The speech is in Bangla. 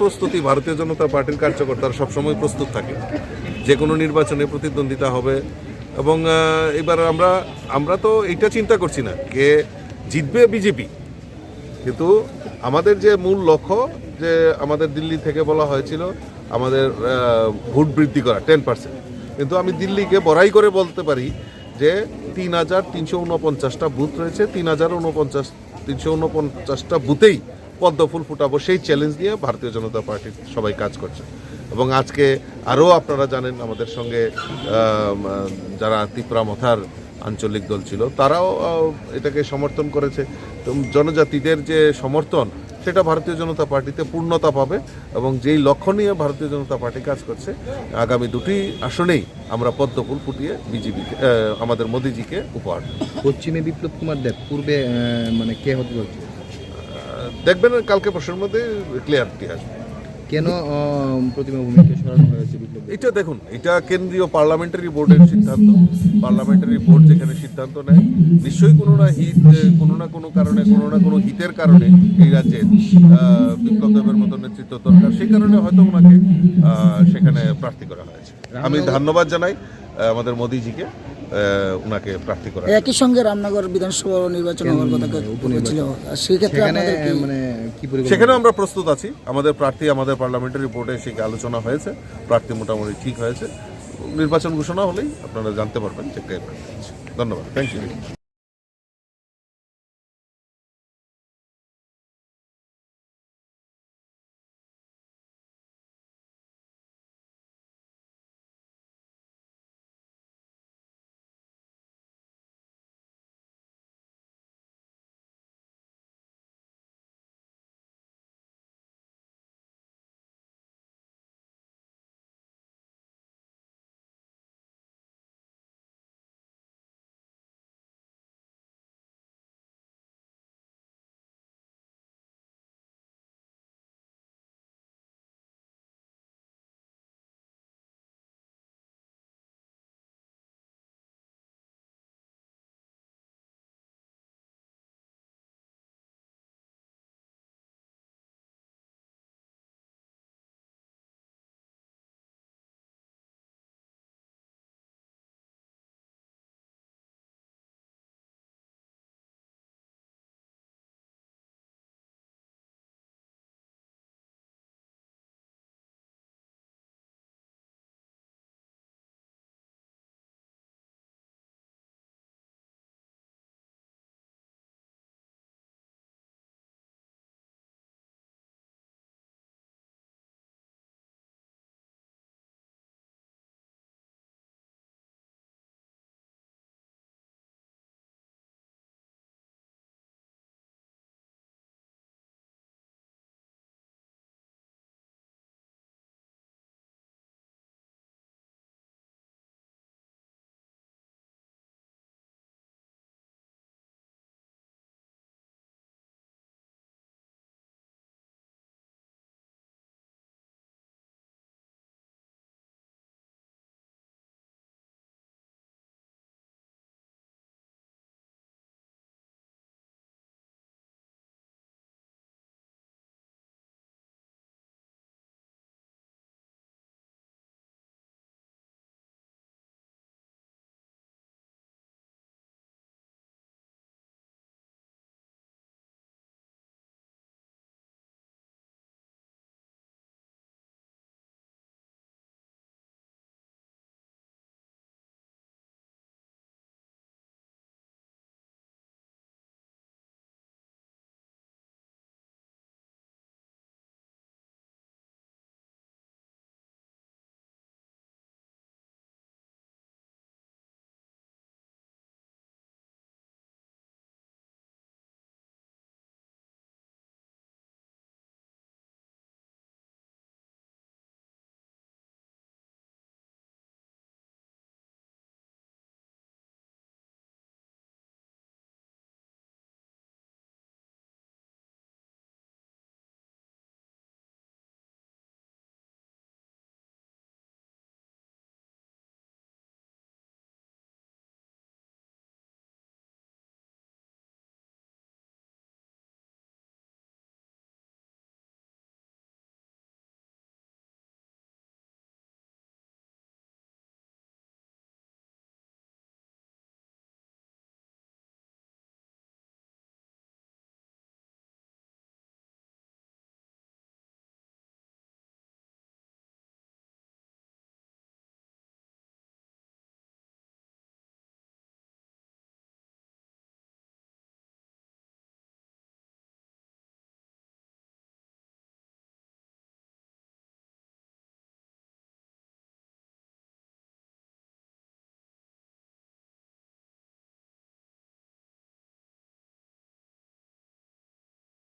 প্রস্তুতি ভারতীয় জনতা পার্টির কার্যকর্তারা সবসময় প্রস্তুত থাকে। যে কোনো নির্বাচনে প্রতিদ্বন্দ্বিতা হবে এবং এবার আমরা আমরা তো এটা চিন্তা করছি না কে জিতবে বিজেপি। কিন্তু আমাদের যে মূল লক্ষ্য যে আমাদের দিল্লি থেকে বলা হয়েছিল আমাদের ভোট বৃদ্ধি করা টেন পার্সেন্ট কিন্তু আমি দিল্লিকে বড়াই করে বলতে পারি যে তিন হাজার তিনশো উনপঞ্চাশটা বুথ রয়েছে, তিন হাজার উনপঞ্চাশ, তিনশো উনপঞ্চাশটা বুথেই পদ্ম ফুল ফুটাবো সেই চ্যালেঞ্জ নিয়ে ভারতীয় জনতা পার্টির সবাই কাজ করছে। এবং আজকে আরও আপনারা জানেন আমাদের সঙ্গে যারা তিপ্রা মথার আঞ্চলিক দল ছিল তারাও এটাকে সমর্থন করেছে। জনজাতিদের যে সমর্থন সেটা ভারতীয় জনতা পার্টিতে পূর্ণতা পাবে এবং যেই লক্ষ্য নিয়ে ভারতীয় জনতা পার্টি কাজ করছে আগামী দুটি আসনেই আমরা পদ্মফুল ফুটিয়ে বিজেপিকে আমাদের মোদিজিকে উপহার পশ্চিমে বিপ্লব কুমার দেব পূর্বে মানে কে হতে আহ, দেখবেন কালকে প্রশ্নের মধ্যে ক্লিয়ারিটি আসবে। কেন প্রতিমা ভূমিকে সরানো হয়েছে এটা দেখুন এটা কেন্দ্রীয় পার্লামেন্টারি বোর্ডের সিদ্ধান্ত। পার্লামেন্টারি বোর্ড যেখানে সিদ্ধান্ত নেয় নিশ্চয়ই কোনো না হিত কোনো না কোনো কারণে কোনো না কোনো হিতের কারণে এই রাজ্যে আহ, বিপ্লব দেবের মতো নেতৃত্ব দরকার। সেই কারণে হয়তো ওনাকে সেখানে প্রার্থী করা হয়েছে। আমি ধন্যবাদ জানাই আমাদের মোদিজিকে। ওনাকে প্রার্থী করা একই সঙ্গে রামনগর বিধানসভা নির্বাচন হওয়ার কথা সেক্ষেত্রে সেখানে মানে কি সেখানে আমরা প্রস্তুত আছি। আমাদের প্রার্থী আমাদের পার্লামেন্টের রিপোর্টে সেই আলোচনা হয়েছে। প্রার্থী মোটামুটি ঠিক হয়েছে। নির্বাচন ঘোষণা হলেই আপনারা জানতে পারবেন যে কে ধন্যবাদ। Thank you